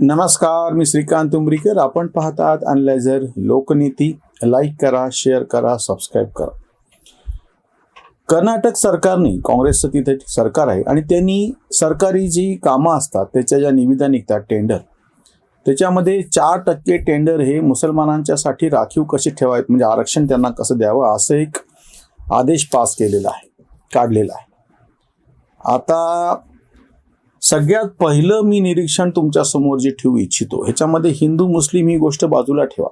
नमस्कार मी श्रीकांत उमरीकर. आपण पाहतात अनलायझर लोकनीती. लाईक करा शेअर करा सबस्क्राईब करा. कर्नाटक सरकारने काँग्रेसचं तिथे सरकार आहे आणि त्यांनी सरकारी जी कामं असतात त्याच्या ज्या निविदा निघतात टेंडर त्याच्यामध्ये चार टक्के टेंडर हे मुसलमानांच्यासाठी राखीव कसे ठेवायत म्हणजे आरक्षण त्यांना कसं द्यावं असं एक आदेश पास केलेला आहे काढलेला आहे. आता सगळ्यात पहिलं मी निरीक्षण तुमच्यासमोर जे ठेवू इच्छितो ह्याच्यामध्ये हिंदू मुस्लिम ही गोष्ट बाजूला ठेवा.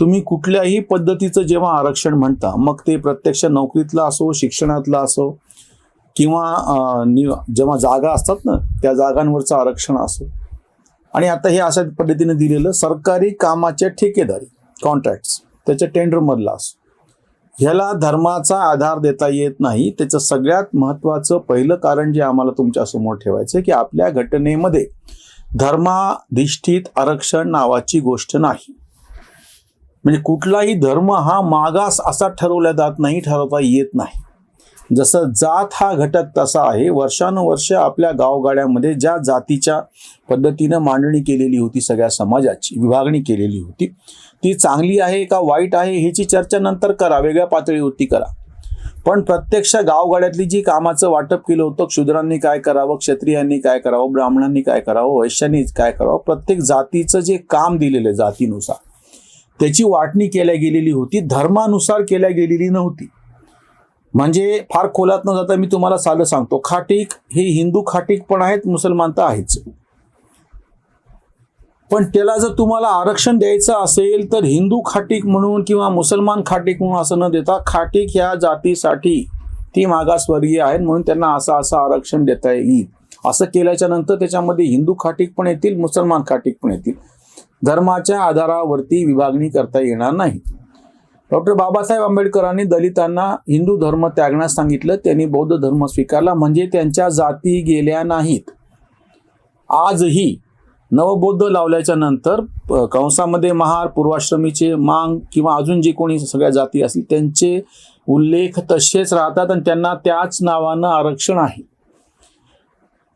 तुम्ही कुठल्याही पद्धतीचं जेव्हा आरक्षण म्हणता मग ते प्रत्यक्ष नोकरीतलं असो शिक्षणातलं असो किंवा जेव्हा जागा असतात ना त्या जागांवरचं आरक्षण असो. आणि आता हे अशा पद्धतीने दिलेलं सरकारी कामाच्या ठेकेदारी कॉन्ट्रॅक्ट्स त्याच्या टेंडरमधला असो. ह्याला धर्माचा आधार देता येत नाही. त्याचं सगळ्यात महत्त्वाचं पहिलं कारण जे आम्हाला तुमच्यासमोर ठेवायचं आहे की आपल्या घटनेमध्ये धर्माधिष्ठित आरक्षण नावाची गोष्ट नाही. म्हणजे कुठलाही धर्म हा मागास असा ठरवला जात नाही ठरवता येत नाही. जसं जात हा घटक तसा आहे वर्षानुवर्ष आपल्या गावगाड्यामध्ये ज्या जातीच्या पद्धतीनं मांडणी केलेली होती सगळ्या समाजाची विभागणी केलेली होती ती चांगली आहे का वाईट आहे ह्याची चर्चा नंतर करा वेगळ्या पातळीवरती करा. पण प्रत्यक्ष गावगाड्यातली जी कामाचं वाटप केलं होतं क्षुद्रांनी काय करावं क्षत्रियांनी काय करावं ब्राह्मणांनी काय करावं वैश्यांनी काय करावं प्रत्येक जातीचं जे काम दिलेलं जातीनुसार त्याची वाटणी केल्या गेलेली होती धर्मानुसार केल्या गेलेली नव्हती. म्हणजे फार खोलात न जाता मी तुम्हाला साधं सांगतो. खाटीक हे हिंदू खाटीक पण आहेत मुसलमान तर आहेच. पण त्याला जर तुम्हाला आरक्षण द्यायचं असेल तर हिंदू खाटीक म्हणून किंवा मुसलमान खाटीक म्हणून असं न देता खाटीक ह्या जातीसाठी ती मागासवर्गीय आहेत म्हणून त्यांना असं असं आरक्षण देता येईल. असं केल्याच्यानंतर त्याच्यामध्ये हिंदू खाटीक पण येतील मुसलमान खाटीक पण येतील. धर्माच्या आधारावरती विभागणी करता येणार नाही. डॉक्टर बाबासाहेब आंबेडकरांनी दलितांना हिंदू धर्म त्यागण्यास सांगितलं. त्यांनी बौद्ध धर्म स्वीकारला. म्हणजे त्यांच्या जाती गेल्या नाहीत. आजही नवबौद्ध लावल्याच्या नंतर कंसामध्ये महार पूर्वाश्रमीचे मांग किंवा अजून जे कोणी सगळ्या जाती असतील त्यांचे उल्लेख तसेच राहतात आणि त्यांना त्याच नावानं आरक्षण आहे.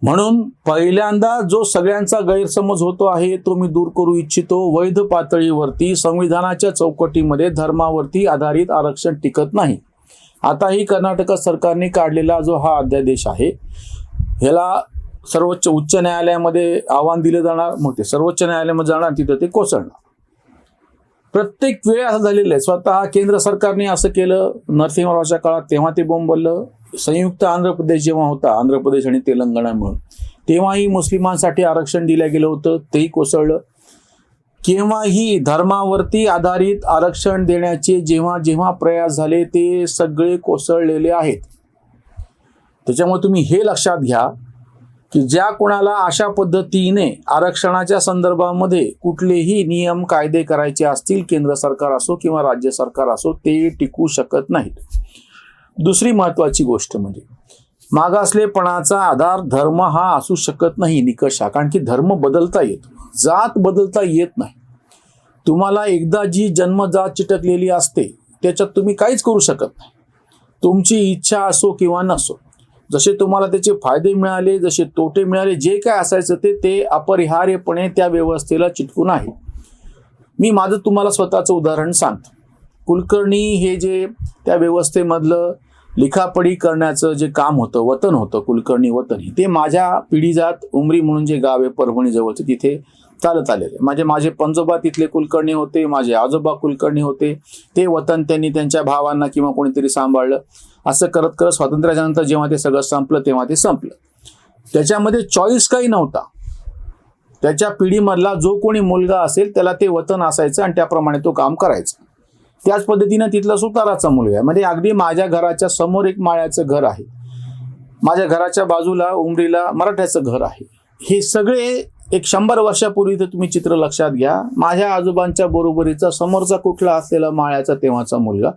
म्हणून पहिल्यांदा जो सगळ्यांचा गैरसमज होतो आहे तो मी दूर करू इच्छितो. वैध पातळीवरती संविधानाच्या चौकटीमध्ये धर्मावरती आधारित आरक्षण टिकत नाही. आताही कर्नाटक सरकारने काढलेला जो हा अध्यादेश आहे ह्याला सर्वोच्च उच्च न्यायालयामध्ये आव्हान दिलं जाणार मग ते सर्वोच्च न्यायालयामध्ये जाणार तिथं ते कोसळणार. प्रत्येक वेळ असं झालेलं आहे. स्वतः केंद्र सरकारने असं केलं नरसिंहरावच्या काळात तेव्हा ते बोंबललं संयुक्त आंध्र प्रदेश जेव्हा होता आंध्र प्रदेश आणि तेलंगणा मिळून तेव्हाही मुस्लिमांसाठी आरक्षण दिलं गेलं होतं तेही कोसळलं. केव्हाही धर्मावरती आधारित आरक्षण देण्याचे जेव्हा जेव्हा प्रयास झाले ते सगळे कोसळलेले आहेत. त्याच्यामुळे तुम्ही हे लक्षात घ्या की ज्या कोणाला अशा पद्धतीने आरक्षणाच्या संदर्भामध्ये कुठलेही नियम कायदे करायचे असतील केंद्र सरकार असो किंवा राज्य सरकार असो ते टिकू शकत नाहीत. दुसरी महत्वाची गोष्ट म्हणजे मागासलेपणाचा आधार धर्म हा असू शकत नाही निकष हा. कारण की धर्म बदलता येतो. जात बदलता येत नाही. तुम्हाला एकदा जी जन्मजात चिटकलेली असते त्याच्यात तुम्ही काहीच करू शकत नाही. तुमची इच्छा असो किंवा नसो जसे तुम्हाला त्याचे फायदे मिळाले जसे तोटे मिळाले जे काय असायचं ते ते अपरिहार्यपणे त्या व्यवस्थेला चिटकून आहे. मी माझं तुम्हाला स्वतःचं उदाहरण सांगतो. कुलकर्णी हे जे त्या व्यवस्थेमधलं लिखापडी करण्याचं जे काम होतं वतन होतं कुलकर्णी वतन हे ते माझ्या पिढीजात उमरी म्हणून जे गाव आहे परभणी जवळचे तिथे चालत आलेले माझे म्हणजे माझे पंजोबा तिथले कुलकर्णी होते माझे आजोबा कुलकर्णी होते. ते वतन त्यांनी त्यांच्या भावांना किंवा कोणीतरी सांभाळलं. असं करत करत स्वातंत्र्याच्या नंतर जेव्हा ते सगळं संपलं तेव्हा ते संपलं. त्याच्यामध्ये चॉईस काही नव्हता. त्याच्या पिढीमधला जो कोणी मुलगा असेल त्याला ते वतन असायचं आणि त्याप्रमाणे तो काम करायचा. त्याच पद्धतीनं तिथला सुताराचा मुलगा आहे. म्हणजे अगदी माझ्या घराच्या समोर एक माळ्याचं घर आहे. माझ्या घराच्या बाजूला उमरीला मराठ्याचं घर आहे. हे सगळे एक शंभर वर्षापूर्वी तर तुम्ही चित्र लक्षात घ्या. माझ्या आजोबांच्या बरोबरीचा समोरचा कुठला असलेला माळ्याचा तेव्हाचा मुलगा.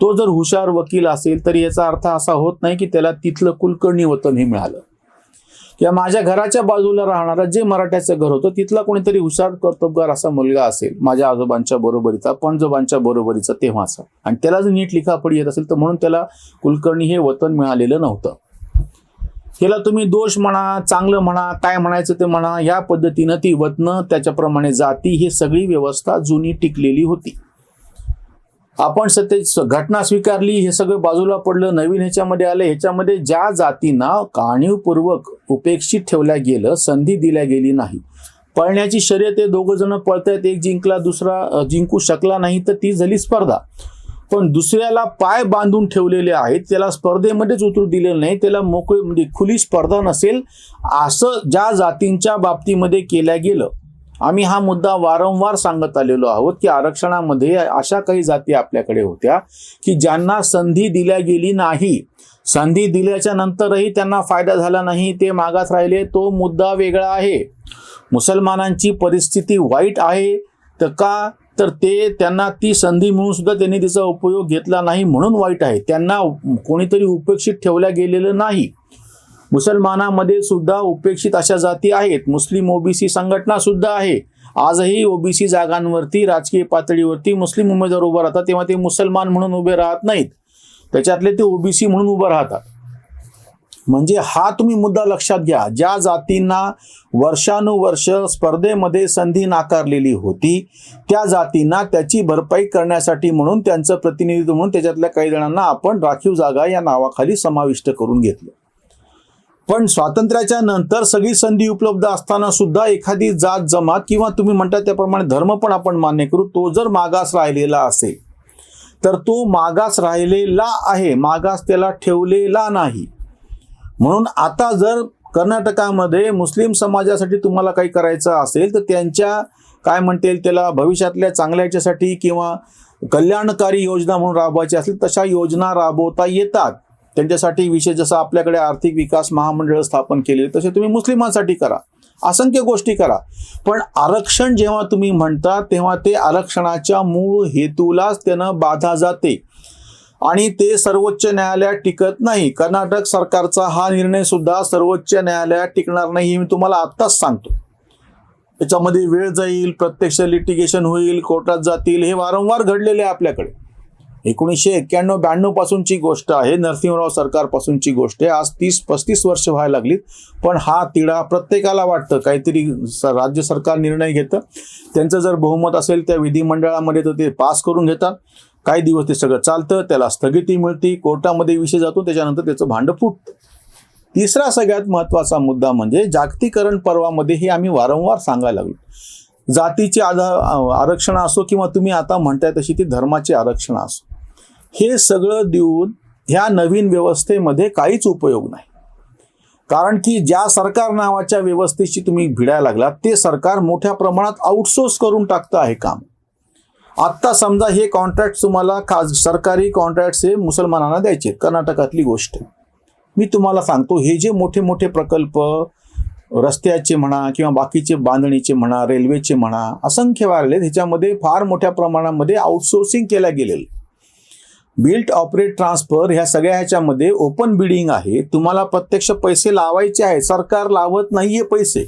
तो जर हुशार वकील असेल तर याचा अर्थ असा होत नाही की त्याला तिथलं कुलकर्णी वतन हे मिळालं. किंवा माझ्या घराच्या बाजूला राहणारं जे मराठ्याचं घर होतं तिथला कोणीतरी हुशार कर्तबगार असा मुलगा असेल माझ्या आजोबांच्या बरोबरीचा पणजोबांच्या बरोबरीचा तेव्हाचा. आणि त्याला जर नीट लिखापडी येत असेल तर म्हणून त्याला कुलकर्णी हे वतन मिळालेलं नव्हतं. त्याला तुम्ही दोष म्हणा चांगलं म्हणा काय म्हणायचं ते म्हणा या पद्धतीनं ती वतनं त्याच्याप्रमाणे जाती ही सगळी व्यवस्था जुनी टिकलेली होती. आपण सत्य घटना स्वीकारली हे सगळं बाजूला पडलं नवीन ह्याच्यामध्ये आलं ह्याच्यामध्ये ज्या जातींना काणीवपूर्वक उपेक्षित ठेवल्या गेलं संधी दिल्या गेली नाही. पळण्याची शर्यत हे दोघं जण पळतायत एक जिंकला दुसरा जिंकू शकला नाही तर ती झाली स्पर्धा. पण दुसऱ्याला पाय बांधून ठेवलेले आहेत त्याला स्पर्धेमध्येच उतरू दिलेलं नाही त्याला मोकळी म्हणजे खुली स्पर्धा नसेल असं ज्या जातींच्या बाबतीमध्ये केल्या गेलं. आम्ही हा मुद्दा वारंवार सांगत आलेलो आहोत की आरक्षणामध्ये अशा काही जाती आपल्याकडे होत्या की ज्यांना संधी दिल्या गेली नाही. संधी दिल्याच्या नंतरही त्यांना फायदा झाला नाही ते मागास राहिले तो मुद्दा वेगळा आहे. मुसलमानांची परिस्थिती वाईट आहे. तर का? तर ते त्यांना ती संधी मिळून सुद्धा त्यांनी तिचा उपयोग घेतला नाही म्हणून वाईट आहे. त्यांना कोणीतरी उपेक्षित ठेवल्या गेलेलं नाही. मुसलमानामध्ये सुद्धा उपेक्षित अशा जाती आहेत. मुस्लिम ओबीसी संघटना सुद्धा आहे. आजही ओबीसी जागांवरती राजकीय पातळीवरती मुस्लिम उमेदवार उभे राहतात. तेव्हा ते मुसलमान म्हणून उभे राहत नाहीत. त्याच्यातले ते ओबीसी म्हणून उभं राहतात. म्हणजे हा तुम्ही मुद्दा लक्षात घ्या. ज्या जातींना वर्षानुवर्ष स्पर्धेमध्ये संधी नाकारलेली होती त्या जातींना त्याची भरपाई करण्यासाठी म्हणून त्यांचं प्रतिनिधित्व म्हणून त्याच्यातल्या काही जणांना आपण राखीव जागा या नावाखाली समाविष्ट करून घेतलं. पण स्वातंत्र्याच्या नंतर सगळी संधी उपलब्ध असताना सुद्धा एखादी जात जमात किंवा तुम्ही म्हणता त्याप्रमाणे धर्म पण आपण मान्य करू तो जर मागास राहिलेला असेल तर तो मागास राहिलेला आहे मागास त्याला ठेवलेला नाही. म्हणून आता जर कर्नाटकामध्ये मुस्लिम समाजासाठी तुम्हाला काही करायचं असेल तर त्यांच्या काय म्हणता येईल त्याला भविष्यातल्या चांगल्या याच्यासाठी किंवा कल्याणकारी योजना म्हणून राबवायची असेल तशा योजना राबवता येतात. त्यांच्यासाठी विशेष जसं आपल्याकडे आर्थिक विकास महामंडळ स्थापन केले तसे तुम्ही मुस्लिमांसाठी करा. असंख्य गोष्टी करा. पण आरक्षण जेव्हा तुम्ही म्हणता तेव्हा ते आरक्षणाच्या मूळ हेतूलाच त्यानं बाधा जाते. आणि ते सर्वोच्च न्यायालयात टिकत नाही. कर्नाटक सरकारचा हा निर्णय सुद्धा सर्वोच्च न्यायालयात टिकणार नाही हे मी तुम्हाला आत्ताच सांगतो. त्याच्यामध्ये वेळ जाईल प्रत्यक्ष लिटिगेशन होईल कोर्टात जातील हे वारंवार घडलेले आहे आपल्याकडे. एकोणीसशे एक्क्याण्णव ब्याण्णव पासूनची गोष्ट आहे. नरसिंहराव सरकारपासूनची गोष्ट आहे. आज तीस पस्तीस वर्ष व्हायला लागलीत. पण हा तिढा प्रत्येकाला वाटतं. काहीतरी स राज्य सरकार निर्णय घेतं. त्यांचं जर बहुमत असेल त्या विधिमंडळामध्ये तर ते पास करून घेतात. काही दिवस ते सगळं चालतं. त्याला स्थगिती मिळते. कोर्टामध्ये विषय जातो. त्याच्यानंतर त्याचं भांडं फुटतं. तिसरा सगळ्यात महत्त्वाचा मुद्दा म्हणजे जागतिकरण पर्वामध्ये हे आम्ही वारंवार सांगायला लागलो. जातीचे आधार आरक्षण असो किंवा तुम्ही आता म्हणताय तशी ती धर्माचे आरक्षण असो. हे सगळं देऊन ह्या नवीन व्यवस्थेमध्ये काहीच उपयोग नाही. कारण की ज्या सरकार नावाच्या व्यवस्थेशी तुम्ही भिडायला लागलात ते सरकार मोठ्या प्रमाणात आउटसोर्स करून टाकतं आहे काम. आत्ता समजा हे कॉन्ट्रॅक्ट तुम्हाला खास सरकारी कॉन्ट्रॅक्ट्स हे मुसलमानांना द्यायचे कर्नाटकातली गोष्ट. मी तुम्हाला सांगतो हे जे मोठे मोठे प्रकल्प रस्त्याचे म्हणा किंवा बाकीचे बांधणीचे म्हणा रेल्वेचे म्हणा असंख्य वाढले ह्याच्यामध्ये फार मोठ्या प्रमाणामध्ये आउटसोर्सिंग केल्या गेलेलं बिल्ट ऑपरेट ट्रान्सफर ह्या सगळ्या ह्याच्यामध्ये ओपन बिडिंग आहे. तुम्हाला प्रत्यक्ष पैसे लावायचे आहे सरकार लावत नाहीये पैसे.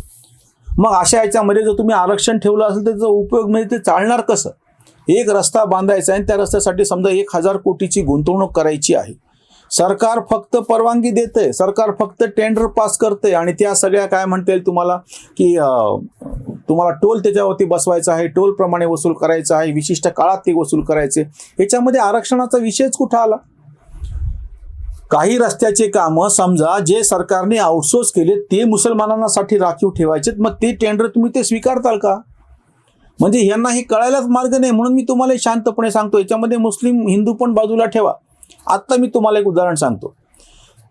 मग अशा ह्याच्यामध्ये जर तुम्ही आरक्षण ठेवलं असेल त्याचा उपयोग म्हणजे ते चालणार कसं? एक रस्ता बांधायचा आहे आणि त्या रस्त्यासाठी समजा एक हजार कोटीची गुंतवणूक करायची आहे. सरकार फक्त परवानगी देते सरकार फक्त टेंडर पास करते आणि त्या सगळ्या काय म्हणता येईल तुम्हाला? की तुम्हाला टोल त्याच्यावरती बसवायचा आहे टोल प्रमाणे वसूल करायचा आहे विशिष्ट काळात ते वसूल करायचे. याच्यामध्ये आरक्षणाचा विषयच कुठं आला? काही रस्त्याचे कामं समजा जे सरकारने आउटसोर्स केले ते मुसलमानांसाठी राखीव ठेवायचे मग ते टेंडर तुम्ही ते स्वीकारताल का? म्हणजे यांना हे कळायलाच मार्ग नाही. म्हणून मी तुम्हाला शांतपणे सांगतो. याच्यामध्ये मुस्लिम हिंदू पण बाजूला ठेवा. आत्ता मी तुम्हाला एक उदाहरण सांगतो.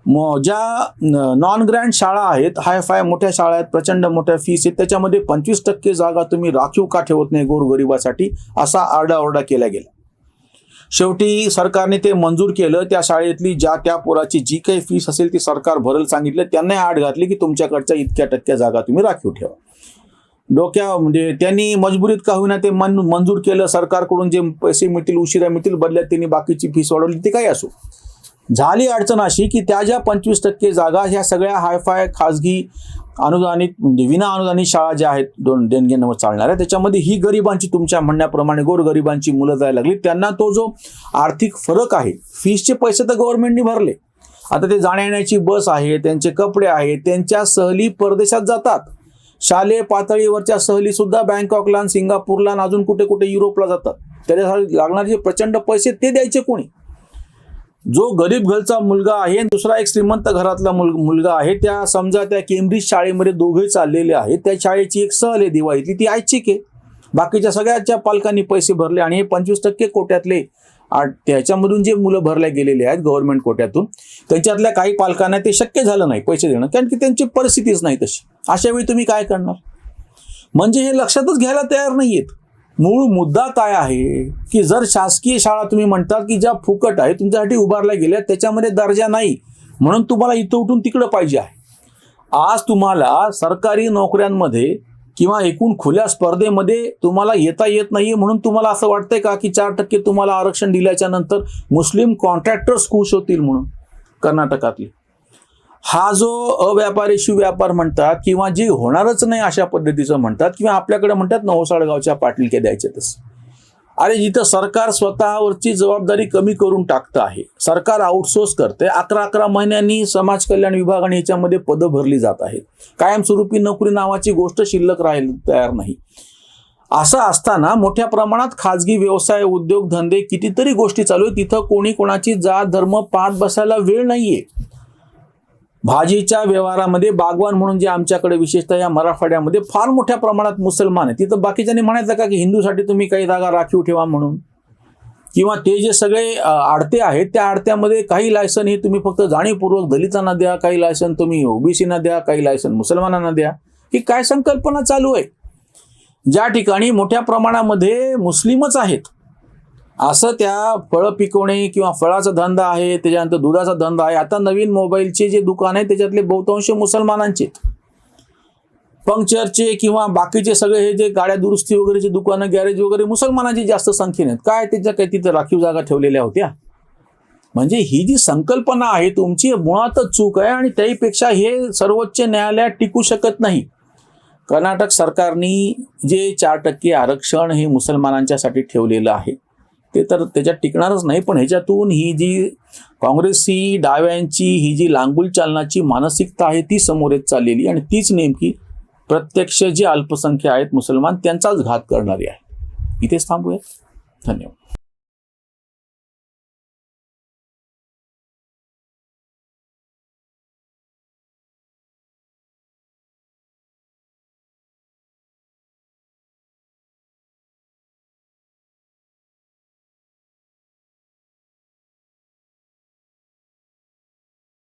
ज्या नॉन ग्रँड शाळा आहेत हाय फाय मोठ्या शाळा आहेत प्रचंड मोठ्या फीस आहेत त्याच्यामध्ये पंचवीस टक्के जागा तुम्ही राखीव का ठेवत नाही गोरगरिबासाठी असा आरडाओरडा केला गेला. शेवटी सरकारने ते मंजूर केलं त्या शाळेतली ज्या त्या पोराची जी काही फीस असेल ती सरकार भरेल सांगितलं त्यांनाही आड घातली की तुमच्याकडच्या इतक्या टक्क्या जागा तुम्ही राखीव ठेवा. डोक्या म्हणजे त्यांनी मजबुरीत का होईना ते मन मंजूर केलं सरकारकडून जे पैसे मिळतील उशिरा मिळतील बदल्यात त्यांनी बाकीची फीस वाढवली ते काही असो. झाली अडचण अशी की त्या ज्या पंचवीस टक्के जागा ह्या सगळ्या हायफाय खाजगी अनुदानित म्हणजे विना अनुदानित शाळा ज्या आहेत दोन देणग्यांवर चालणाऱ्या त्याच्यामध्ये ही गरिबांची तुमच्या म्हणण्याप्रमाणे गोरगरिबांची मुलं जायला लागली. त्यांना तो जो आर्थिक फरक आहे फीसचे पैसे तर गव्हर्नमेंटनी भरले. आता ते जाण्यायेण्याची बस आहे त्यांचे कपडे आहेत त्यांच्या सहली परदेशात जातात. शालेय पातळीवरच्या सहली सुद्धा बँकॉकला आणि सिंगापूरला अजून कुठे कुठे युरोपला जातात. त्याच्यासाठी लागणारे जे प्रचंड पैसे ते द्यायचे कोणी? जो गरीब घरचा मुलगा आहे आणि दुसरा एक श्रीमंत घरातला मुल मुलगा आहे त्या समजा त्या केम्ब्रिज शाळेमध्ये दोघे चाललेले आहेत त्या शाळेची एक सहल आहे दिवाळीतली ती ऐच्छिक आहे. बाकीच्या सगळ्याच्या पालकांनी पैसे भरले आणि हे पंचवीस टक्के कोट्यातले त्याच्यामधून जे मुलं भरल्या गेलेले आहेत गव्हर्नमेंट कोट्यातून त्यांच्यातल्या काही पालकांना ते शक्य झालं नाही पैसे देणं कारण की त्यांची परिस्थितीच नाही तशी. अशा वेळी तुम्ही काय करणार? म्हणजे हे लक्षातच घ्यायला तयार नाहीयेत. मूळ मुद्दा काय आहे की जर शासकीय शाळा तुम्ही म्हणतात की ज्या फुकट आहे तुमच्यासाठी उभारल्या गेल्या त्याच्यामध्ये दर्जा नाही म्हणून तुम्हाला इथं उठून तिकडं पाहिजे आहे. आज तुम्हाला सरकारी नोकऱ्यांमध्ये किंवा एकूण खुल्या स्पर्धेमध्ये तुम्हाला येता येत नाही म्हणून तुम्हाला असं वाटतंय का की चार टक्के तुम्हाला आरक्षण दिल्याच्या नंतर मुस्लिम कॉन्ट्रॅक्टर्स खुश होतील म्हणून कर्नाटकातले? हा जो अव्यापारी शिवव्यापार म्हणतात किंवा जी होणारच नाही अशा पद्धतीचं म्हणतात किंवा आपल्याकडे म्हणतात नवसाळगावच्या पाटीलके द्यायचे तसं. अरे जिथं सरकार स्वतःवरची जबाबदारी कमी करून टाकतं आहे सरकार आउटसोर्स करते अकरा अकरा महिन्यांनी समाज कल्याण विभाग आणि याच्यामध्ये पदं भरली जात आहेत. कायमस्वरूपी नोकरी नावाची गोष्ट शिल्लक राहील तयार नाही. असं असताना मोठ्या प्रमाणात खाजगी व्यवसाय उद्योगधंदे कितीतरी गोष्टी चालू आहेत. तिथं कोणी कोणाची जात धर्म पाहत बसायला वेळ नाहीये. भाजीच्या व्यवहारामध्ये बागवान म्हणून जे आमच्याकडे विशेषतः या मराठवाड्यामध्ये फार मोठ्या प्रमाणात मुसलमान आहे तिथं बाकीच्यांनी म्हणायचं का की हिंदूसाठी तुम्ही काही जागा राखीव ठेवा म्हणून? किंवा ते जे सगळे आडते आहेत त्या आडत्यामध्ये काही लायसन हे तुम्ही फक्त जाणीवपूर्वक दलितांना द्या काही लायसन तुम्ही ओबीसीना द्या काही लायसन मुसलमानांना द्या. ही काय संकल्पना चालू आहे? ज्या ठिकाणी मोठ्या प्रमाणामध्ये मुस्लिमच आहेत असं त्या फळं पिकवणे किंवा फळाचा धंदा आहे त्याच्यानंतर दुधाचा धंदा आहे. आता नवीन मोबाईलचे जे दुकान आहे त्याच्यातले बहुतांश मुसलमानांचे. आहेत. पंक्चरचे किंवा बाकीचे सगळे हे जे गाड्या दुरुस्ती वगैरेचे दुकानं गॅरेज वगैरे मुसलमानांची जास्त संख्येने आहेत. काय त्याच्या काही तिथं राखीव जागा ठेवलेल्या होत्या? म्हणजे ही जी संकल्पना आहे तुमची मुळातच चूक आहे आणि त्याहीपेक्षा हे सर्वोच्च न्यायालयात टिकू शकत नाही. कर्नाटक सरकारनी जे चार टक्के आरक्षण हे मुसलमानांच्यासाठी ठेवलेलं आहे. ते तर त्याच्यात टिकणारच नाही पण ह्याच्यातून ही जी काँग्रेसी डाव्यांची ही जी लांगुल चालनाची मानसिकता आहे ती समोर येत चाललेली आणि तीच नेमकी प्रत्यक्ष जे अल्पसंख्य आहेत मुसलमान त्यांचाच घात करणारी आहे. इथेच थांबूया. धन्यवाद.